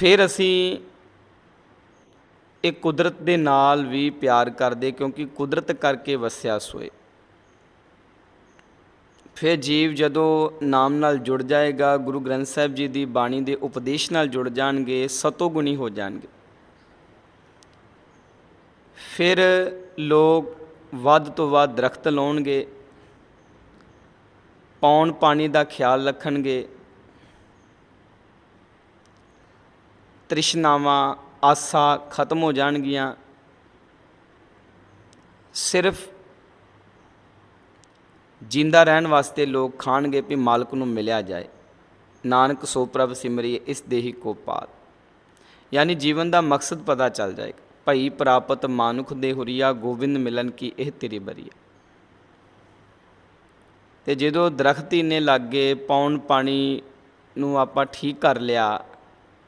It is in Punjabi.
ਫਿਰ ਅਸੀਂ ਇਹ ਕੁਦਰਤ ਦੇ ਨਾਲ ਵੀ ਪਿਆਰ ਕਰਦੇ ਕਿਉਂਕਿ ਕੁਦਰਤ ਕਰਕੇ ਵਸਿਆ ਸੋਏ। ਫਿਰ ਜੀਵ ਜਦੋਂ ਨਾਮ ਨਾਲ ਜੁੜ ਜਾਏਗਾ, ਗੁਰੂ ਗ੍ਰੰਥ ਸਾਹਿਬ ਜੀ ਦੀ ਬਾਣੀ ਦੇ ਉਪਦੇਸ਼ ਨਾਲ ਜੁੜ ਜਾਣਗੇ ਸਤੋਗੁਣੀ ਹੋ ਜਾਣਗੇ। ਫਿਰ ਲੋਕ ਵੱਧ ਤੋਂ ਵੱਧ ਦਰਖਤ ਲਾਉਣਗੇ ਪੌਣ ਪਾਣੀ ਦਾ ਖਿਆਲ ਰੱਖਣਗੇ ਤ੍ਰਿਸ਼ਨਾਵਾਂ ਆਸਾ ਖਤਮ ਹੋ ਜਾਣਗੀਆਂ। ਸਿਰਫ ਜਿੰਦਾ ਰਹਿਣ ਵਾਸਤੇ ਲੋਕ ਖਾਣਗੇ ਵੀ ਮਾਲਕ ਨੂੰ ਮਿਲਿਆ ਜਾਏ। ਨਾਨਕ ਸੋ ਪ੍ਰਭ ਸਿਮਰਿਏ, ਇਸ ਦੇਹੀ ਕੋ ਪਾਤ ਯਾਨੀ ਜੀਵਨ ਦਾ ਮਕਸਦ ਪਤਾ ਚੱਲ ਜਾਏਗਾ ਭਈ ਪ੍ਰਾਪਤ ਮਾਨੁਖ ਦੇ ਹੁਰੀਆ ਗੋਬਿੰਦ ਮਿਲਨ ਕੀ ਇਹ ਤੇਰੀ ਬਰੀਆ ਤੇ ਜਦੋਂ ਦਰਖਤ ਹੀ ਨੇ ਲੱਗੇ ਪੌਣ ਪਾਣੀ ਨੂੰ ਆਪਾਂ ਠੀਕ ਕਰ ਲਿਆ